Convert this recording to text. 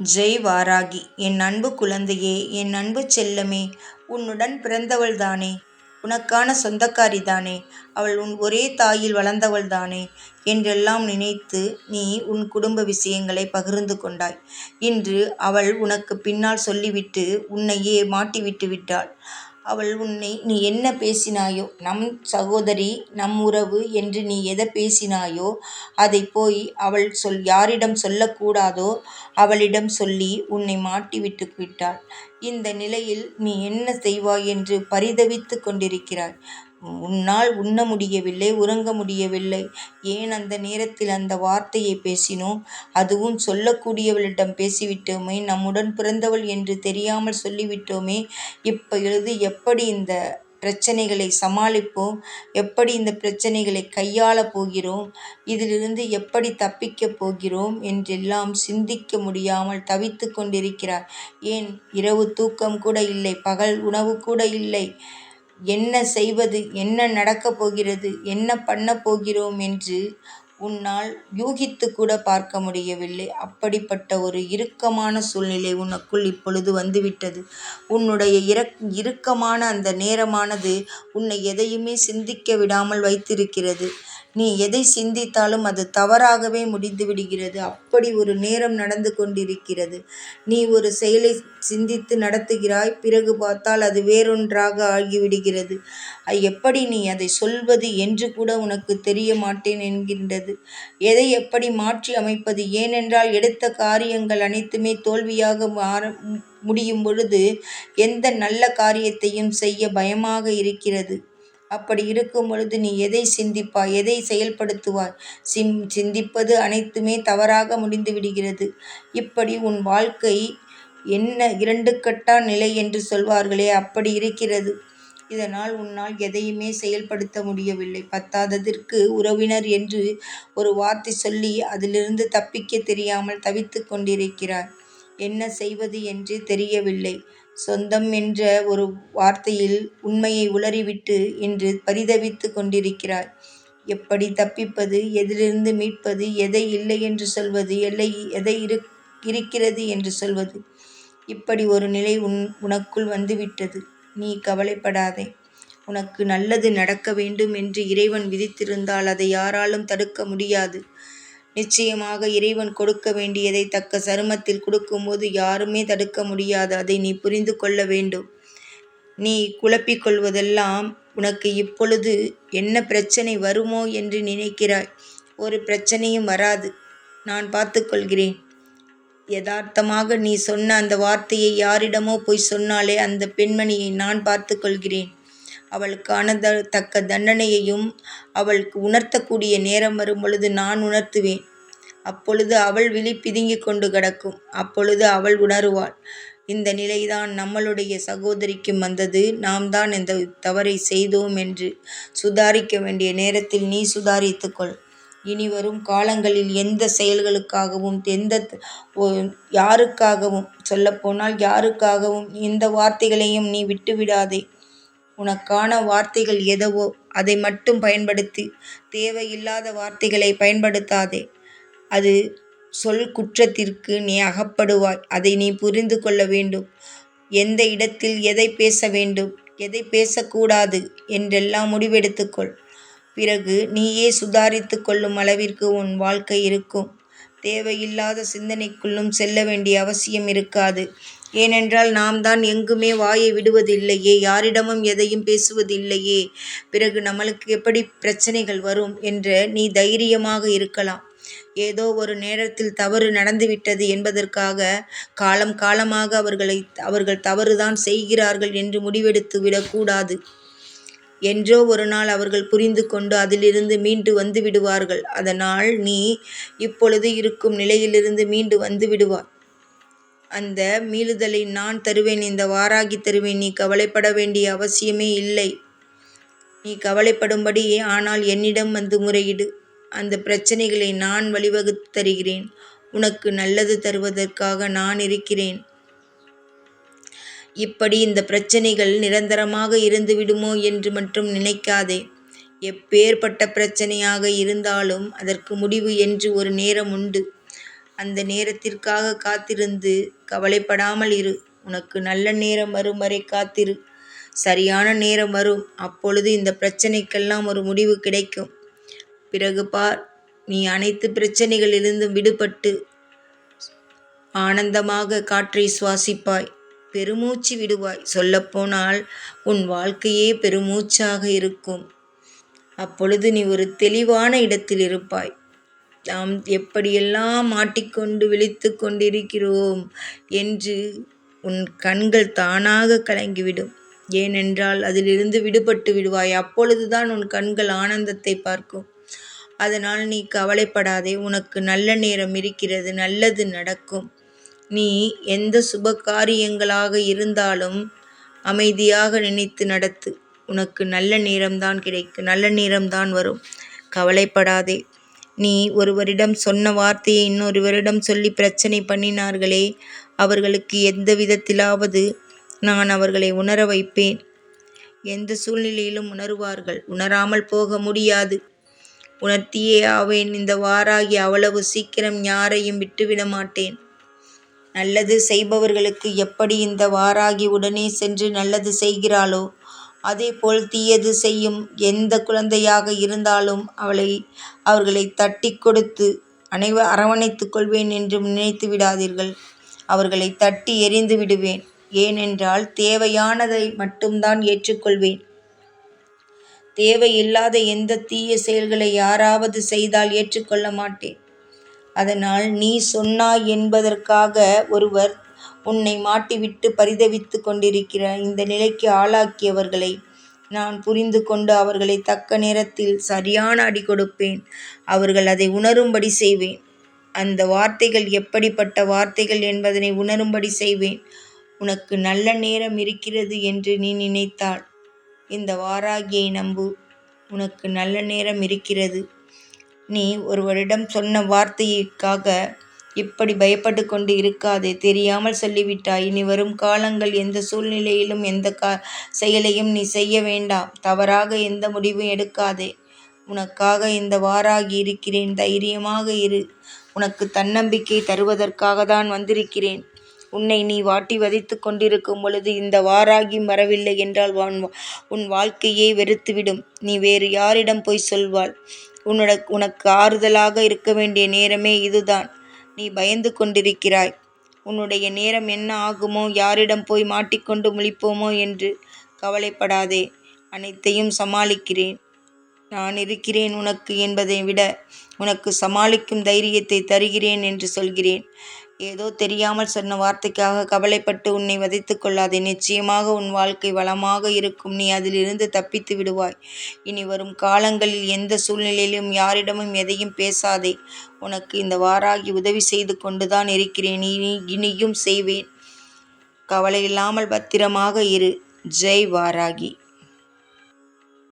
ஜெய் வாராகி என் அன்பு குழந்தையே என் அன்பு செல்லமே உன்னுடன் பிறந்தவள் தானே உனக்கான சொந்தக்காரி தானே அவள் உன் ஒரே தாயில் வளர்ந்தவள் தானே என்றெல்லாம் நினைத்து நீ உன் குடும்ப விஷயங்களை பகிர்ந்து கொண்டாய். இன்று அவள் உனக்கு பின்னால் சொல்லிவிட்டு உன்னையே மாட்டிவிட்டு விட்டாள். அவள் உன்னை நீ என்ன பேசினாயோ நம் சகோதரி நம் உறவு என்று நீ எதை பேசினாயோ அதை போய் அவள் சொல் யாரிடம் சொல்லக்கூடாதோ அவளிடம் சொல்லி உன்னை மாட்டிவிட்டு விட்டாள். இந்த நிலையில் நீ என்ன செய்வாய் என்று பரிதவித்து கொண்டிருக்கிறாய். உன்னால் உண்ண முடியவில்லை உறங்க முடியவில்லை. ஏன் அந்த நேரத்தில் அந்த வார்த்தையை பேசினோம்? அதுவும் சொல்லக்கூடியவளிடம் பேசிவிட்டோமே நம்முடன் பிறந்தவள் என்று தெரியாமல் சொல்லிவிட்டோமே. இப்பொழுது எப்படி இந்த பிரச்சனைகளை சமாளிப்போம்? எப்படி இந்த பிரச்சனைகளை கையாளப் போகிறோம்? இதிலிருந்து எப்படி தப்பிக்கப் போகிறோம்? என்றெல்லாம் சிந்திக்க முடியாமல் தவித்து கொண்டிருக்கிறார். ஏன் இரவு தூக்கம் கூட இல்லை பகல் உணவு கூட இல்லை. என்ன செய்வது என்ன நடக்கப் போகிறது என்ன பண்ண போகிறோம் என்று உன்னால் யூகித்து கூட பார்க்க முடியவில்லை. அப்படிப்பட்ட ஒரு இறுக்கமான சூழ்நிலை உனக்குள் இப்பொழுது வந்துவிட்டது. உன்னுடைய இறக் இறுக்கமான அந்த நேரமானது உன்னை எதையுமே சிந்திக்க விடாமல் வைத்திருக்கிறது. நீ எதை சிந்தித்தாலும் அது தவறாகவே முடிந்து விடுகிறது. அப்படி ஒரு நேரம் நடந்து கொண்டிருக்கிறது. நீ ஒரு செயலை சிந்தித்து நடத்துகிறாய் பிறகு பார்த்தால் அது வேறொன்றாக ஆகிவிடுகிறது. எப்படி நீ அதை சொல்வது என்று கூட உனக்கு தெரிய மாட்டேன் என்கின்றது. எதை எப்படி மாற்றி அமைப்பது? ஏனென்றால் எடுத்த காரியங்கள் அனைத்துமே தோல்வியாக மாற முடியும் பொழுது எந்த நல்ல காரியத்தையும் செய்ய பயமாக இருக்கிறது. அப்படி இருக்கும் பொழுது நீ எதை சிந்திப்பாய்? எதை செயல்படுத்துவாய்? சிம் சிந்திப்பது அனைத்துமே தவறாக முடிந்து விடுகிறது. இப்படி உன் வாழ்க்கை என்ன இரண்டு கட்டா நிலை என்று சொல்வார்களே அப்படி இருக்கிறது. இதனால் உன்னால் எதையுமே செயல்படுத்த முடியவில்லை. பத்தாததற்கு உறவினர் என்று ஒரு வார்த்தை சொல்லி அதிலிருந்து தப்பிக்க தெரியாமல் தவித்து கொண்டிருக்கிறார். என்ன செய்வது என்று தெரியவில்லை. சொந்தம் என்ற ஒரு வார்த்தையில் உண்மையை உளறிவிட்டு இன்று பரிதவித்து கொண்டிருக்கிறாய். எப்படி தப்பிப்பது எதிலிருந்து மீட்பது எதை இல்லை என்று சொல்வது எல்லை எதை இரு இருக்கிறது என்று சொல்வது. இப்படி ஒரு நிலை உன் உனக்குள் வந்துவிட்டது. நீ கவலைப்படாதே. உனக்கு நல்லது நடக்க வேண்டும் என்று இறைவன் விதித்திருந்தால் அதை யாராலும் தடுக்க முடியாது. நிச்சயமாக இறைவன் கொடுக்க வேண்டியதை தக்க சருமத்தில் கொடுக்கும்போது யாருமே தடுக்க முடியாது. அதை நீ புரிந்து கொள்ள வேண்டும். நீ குழப்பிக் கொள்வதெல்லாம் உனக்கு இப்பொழுது என்ன பிரச்சனை வருமோ என்று நினைக்கிறாய். ஒரு பிரச்சனையும் வராது. நான் பார்த்துக்கொள்கிறேன் யதார்த்தமாக நீ சொன்ன அந்த வார்த்தையை யாரிடமோ போய் சொன்னாலே அந்த பெண்மணியை நான் பார்த்துக்கொள்கிறேன் அவளுக்கான த தக்க தண்டனையையும் அவளுக்கு உணர்த்தக்கூடிய நேரம் வரும் பொழுது நான் உணர்த்துவேன். அப்பொழுது அவள் விழி பிதுங்கிக் கொண்டு கிடக்கும். அப்பொழுது அவள் உணருவாள். இந்த நிலைதான் நம்மளுடைய சகோதரிக்கும் வந்தது. நாம் தான் இந்த தவறை செய்தோம் என்று சுதாரிக்க வேண்டிய நேரத்தில் நீ சுதாரித்துக்கொள் இனி வரும் காலங்களில் எந்த செயல்களுக்காகவும் எந்த யாருக்காகவும் சொல்லப்போனால் யாருக்காகவும் இந்த வார்த்தைகளையும் நீ விட்டுவிடாதே. உனக்கான வார்த்தைகள் எதவோ அதை மட்டும் பயன்படுத்தி தேவையில்லாத வார்த்தைகளை பயன்படுத்தாதே. அது சொல் குற்றத்திற்கு நீ அகப்படுவாய். அதை நீ புரிந்து கொள்ள வேண்டும். எந்த இடத்தில் எதை பேச வேண்டும் எதை பேசக்கூடாது என்றெல்லாம் முடிவெடுத்துக்கொள். பிறகு நீயே சுதாரித்து கொள்ளும் அளவிற்கு உன் வாழ்க்கை இருக்கும். தேவையில்லாத சிந்தனைக்குள்ளும் செல்ல வேண்டிய அவசியம் இருக்காது. ஏனென்றால் நாம் தான் எங்குமே வாயை விடுவதில்லையே யாரிடமும் எதையும் பேசுவதில்லையே. பிறகு நம்மளுக்கு எப்படி பிரச்சனைகள் வரும் என்று நீ தைரியமாக இருக்கலாம். ஏதோ ஒரு நேரத்தில் தவறு நடந்துவிட்டது என்பதற்காக காலம் காலமாக அவர்களை அவர்கள் தவறுதான் செய்கிறார்கள் என்று முடிவெடுத்து விடக்கூடாது. என்றோ ஒரு நாள் அவர்கள் புரிந்து கொண்டு அதிலிருந்து மீண்டு வந்து விடுவார்கள். அதனால் நீ இப்பொழுது இருக்கும் நிலையிலிருந்து மீண்டு வந்து விடுவாய். அந்த மீளுதலை நான் தருவேன் இந்த வாராகி தருவேன். நீ கவலைப்பட வேண்டிய அவசியமே இல்லை. நீ கவலைப்படும்படி ஆனால் என்னிடம் வந்து முறையிடு. அந்த பிரச்சனைகளை நான் வழிவகுத்து தருகிறேன். உனக்கு நல்லது தருவதற்காக நான் இருக்கிறேன். இப்படி இந்த பிரச்சனைகள் நிரந்தரமாக இருந்து விடுமோ என்று மட்டும் நினைக்காதே. எப்பேற்பட்ட பிரச்சனையாக இருந்தாலும் அதற்கு முடிவு என்று ஒரு நேரம் உண்டு. அந்த நேரத்திற்காக காத்திருந்து கவலைப்படாமல் இரு. உனக்கு நல்ல நேரம் வரும் வரை காத்திரு. சரியான நேரம் வரும். அப்பொழுது இந்த பிரச்சனைக்கெல்லாம் ஒரு முடிவு கிடைக்கும். பிறகு பார். நீ அனைத்து பிரச்சனைகளிலிருந்தும் விடுபட்டு ஆனந்தமாக காற்றை சுவாசிப்பாய். பெருமூச்சு விடுவாய். சொல்லப்போனால் உன் வாழ்க்கையே பெருமூச்சாக இருக்கும். அப்பொழுது நீ ஒரு தெளிவான இடத்தில் இருப்பாய். நாம் எப்படியெல்லாம் மாட்டிக்கொண்டு விழித்து கொண்டிருக்கிறோம் என்று உன் கண்கள் தானாக கலங்கிவிடும். ஏனென்றால் அதிலிருந்து விடுபட்டு விடுவாய். அப்பொழுதுதான் உன் கண்கள் ஆனந்தத்தை பார்க்கும். அதனால் நீ கவலைப்படாதே. உனக்கு நல்ல நேரம் இருக்கிறது. நல்லது நடக்கும். நீ எந்த சுப காரியங்களாக இருந்தாலும் அமைதியாக நினைத்து நடத்து. உனக்கு நல்ல நேரம்தான் கிடைக்கும். நல்ல நேரம்தான் வரும். கவலைப்படாதே. நீ ஒருவரிடம் சொன்ன வார்த்தையை இன்னொருவரிடம் சொல்லி பிரச்சனை பண்ணினார்களே அவர்களுக்கு எந்த விதத்திலாவது நான் அவர்களை உணர வைப்பேன். எந்த சூழ்நிலையிலும் உணருவார்கள். உணராமல் போக முடியாது. உணர்த்தியே ஆவேன். இந்த வாராகி அவ்வளவு சீக்கிரம் யாரையும் விட்டுவிட மாட்டேன். நல்லது செய்பவர்களுக்கு எப்படி இந்த வாராகி உடனே சென்று நல்லது செய்கிறாளோ? அதேபோல் தீயது செய்யும் எந்த குழந்தையாக இருந்தாலும் அவளை அவர்களை தட்டி கொடுத்து அனைவ அரவணைத்துக் கொள்வேன் என்று நினைத்து விடாதீர்கள். அவர்களை தட்டி எறிந்து விடுவேன். ஏனென்றால் தேவையானதை மட்டும்தான் ஏற்றுக்கொள்வேன். தேவையில்லாத எந்த தீய செயல்களை யாராவது செய்தால் ஏற்றுக்கொள்ள மாட்டேன். அதனால் நீ சொன்னாய் என்பதற்காக ஒருவர் உன்னை மாட்டிவிட்டு பரிதவித்து கொண்டிருக்கிற இந்த நிலைக்கு ஆளாக்கியவர்களை நான் புரிந்து கொண்டு அவர்களை தக்க நேரத்தில் சரியான அடி கொடுப்பேன். அவர்கள் அதை உணரும்படி செய்வேன். அந்த வார்த்தைகள் எப்படிப்பட்ட வார்த்தைகள் என்பதனை உணரும்படி செய்வேன். உனக்கு நல்ல நேரம் இருக்கிறது என்று நீ நினைத்தால் இந்த வாராகியை நம்பு. உனக்கு நல்ல நேரம் இருக்கிறது. நீ ஒருவரிடம் சொன்ன வார்த்தைக்காக இப்படி பயப்பட்டு கொண்டு இருக்காதே. தெரியாமல் சொல்லிவிட்டாய். இனி வரும் காலங்கள் எந்த சூழ்நிலையிலும் எந்த கா செயலையும் நீ செய்ய வேண்டாம். தவறாக எந்த முடிவும் எடுக்காதே. உனக்காக இந்த வாராகி இருக்கிறேன். தைரியமாக இரு. உனக்கு தன்னம்பிக்கை தருவதற்காக தான் வந்திருக்கிறேன். உன்னை நீ வாட்டி வதைத்து கொண்டிருக்கும் பொழுது இந்த வாராகி வரவில்லை என்றால் உன் வாழ்க்கையை வெறுத்துவிடும். நீ வேறு யாரிடம் போய் சொல்வாள்? உன்னோட உனக்கு ஆறுதலாக இருக்க வேண்டிய நேரமே இதுதான். நீ பயந்து கொண்டிருக்கிறாய். உன்னுடைய நேரம் என்ன ஆகுமோ யாரிடம் போய் மாட்டிக்கொண்டு முழிப்போமோ என்று கவலைப்படாதே. அனைத்தையும் சமாளிக்கிறேன். நான் இருக்கிறேன் உனக்கு என்பதை விட உனக்கு சமாளிக்கும் தைரியத்தை தருகிறேன் என்று சொல்கிறேன். ஏதோ தெரியாமல் சொன்ன வார்த்தைக்காக கவலைப்பட்டு உன்னை வதைத்து கொள்ளாதே. நிச்சயமாக உன் வாழ்க்கை வளமாக இருக்கும். நீ அதிலிருந்து தப்பித்து விடுவாய். இனி வரும் காலங்களில் எந்த சூழ்நிலையிலும் யாரிடமும் எதையும் பேசாதே. உனக்கு இந்த வாராகி உதவி செய்து கொண்டுதான் இருக்கிறேன். இனி இனியும் செய்வேன். கவலை இல்லாமல் பத்திரமாக இரு. ஜெய் வாராகி.